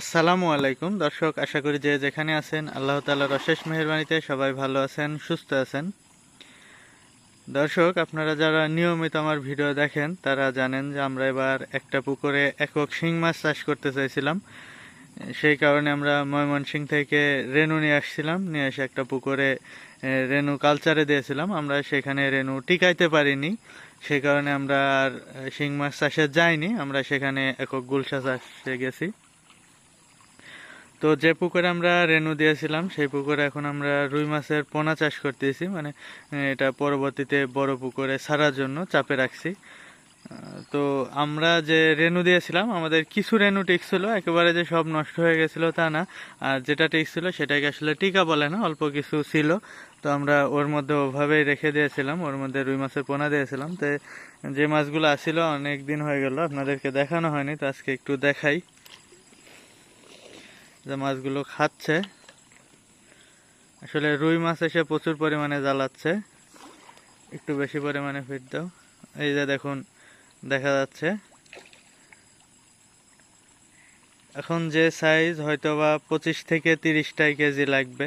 আসসালামু আলাইকুম। দর্শক, আশা করি যে যেখানে আছেন, আল্লাহ তালার অশেষ মেহরবানিতে সবাই ভালো আছেন, সুস্থ আছেন। দর্শক, আপনারা যারা নিয়মিত আমার ভিডিও দেখেন, তারা জানেন যে আমরা এবার একটা পুকুরে একক শিং মাছ চাষ করতে চাইছিলাম। সেই কারণে আমরা ময়মনসিং থেকে রেনু নিয়ে আসছিলাম। নিয়ে এসে একটা পুকুরে রেনু কালচারে দিয়েছিলাম। আমরা সেখানে রেনু টিকাইতে পারিনি। সেই কারণে আমরা আর শিং মাছ চাষে যাইনি। আমরা সেখানে একক গুলশা চাষে গেছি। তো যে পুকুরে আমরা রেনু দিয়েছিলাম, সেই পুকুরে এখন আমরা রুই মাছের পোনা চাষ করতেছি। মানে এটা পরবর্তীতে বড় পুকুরে ছাড়ার জন্য চাপে রাখছি। তো আমরা যে রেনু দিয়েছিলাম, আমাদের কিছু রেনু টিকছিল একেবারে যে সব নষ্ট হয়ে গেছিল তা না। আর যেটা টিকছিল সেটাকে আসলে টিকা বলে না, অল্প কিছু ছিল। তো আমরা ওর মধ্যে ওভাবেই রেখে দিয়েছিলাম, ওর মধ্যে রুই মাছের পোনা দিয়েছিলাম। তো যে মাছগুলো আসছিল অনেক দিন হয়ে গেল, আপনাদেরকে দেখানো হয়নি, তো আজকে একটু দেখাই। যে মাছগুলো খাচ্ছে। আসলে রুই মাছ এসে প্রচুর পরিমাণে জ্বালাচ্ছে। একটু বেশি পরিমাণে ফিট দাও। এই যে দেখুন, দেখা যাচ্ছে। এখন যে সাইজ হয়তো বা পঁচিশ থেকে তিরিশটাই কেজি লাগবে।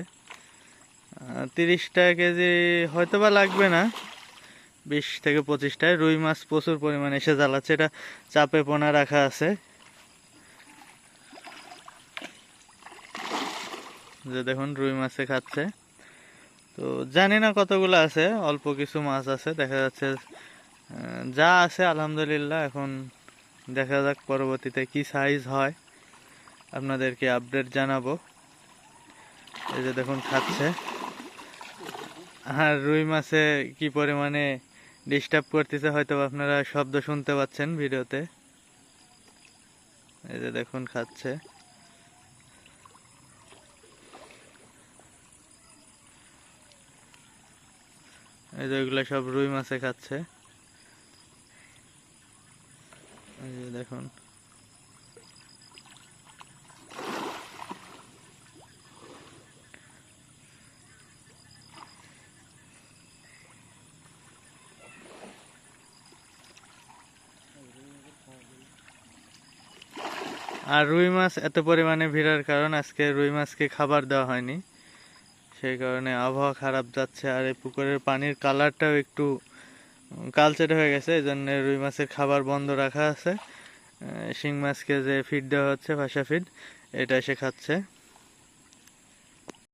তিরিশটা কেজি হয়তো বা লাগবে না। বিশ থেকে পঁচিশটায় রুই মাছ প্রচুর পরিমাণে এসে জ্বালাচ্ছে। এটা চাপে পোনা রাখা আছে। যে দেখুন রুই মাছে খাচ্ছে। তো জানি না কতগুলো আছে, অল্প কিছু মাছ আছে, দেখা যাচ্ছে যা আছে আলহামদুলিল্লাহ, এখন দেখা যাক পরবর্তীতে কি সাইজ হয়। আপনাদেরকে আপডেট জানাব। এই যে দেখুন খাচ্ছে। আর রুই মাছে কি পরিমাণে ডিস্টার্ব করতেছে হয়তো আপনারা শব্দ শুনতে পাচ্ছেন ভিডিওতে। এই যে দেখুন খাচ্ছে। এই যে ওইগুলো সব রুই মাছে খাচ্ছে। এই যে দেখুন। আর রুই মাছ এত পরিমাণে ভিড়ার কারণ আজকে রুই মাছকে খাবার দেওয়া হয়নি। সেই কারণে আবহাওয়া খারাপ যাচ্ছে আর এই পুকুরের পানির কালারটাও একটু কালচেটে হয়ে গেছে এই জন্য রুই মাছের খাবার বন্ধ রাখা আছে। শিং মাছকে যে ফিড দেওয়া হচ্ছে ভাষা ফিড এটা এসে খাচ্ছে।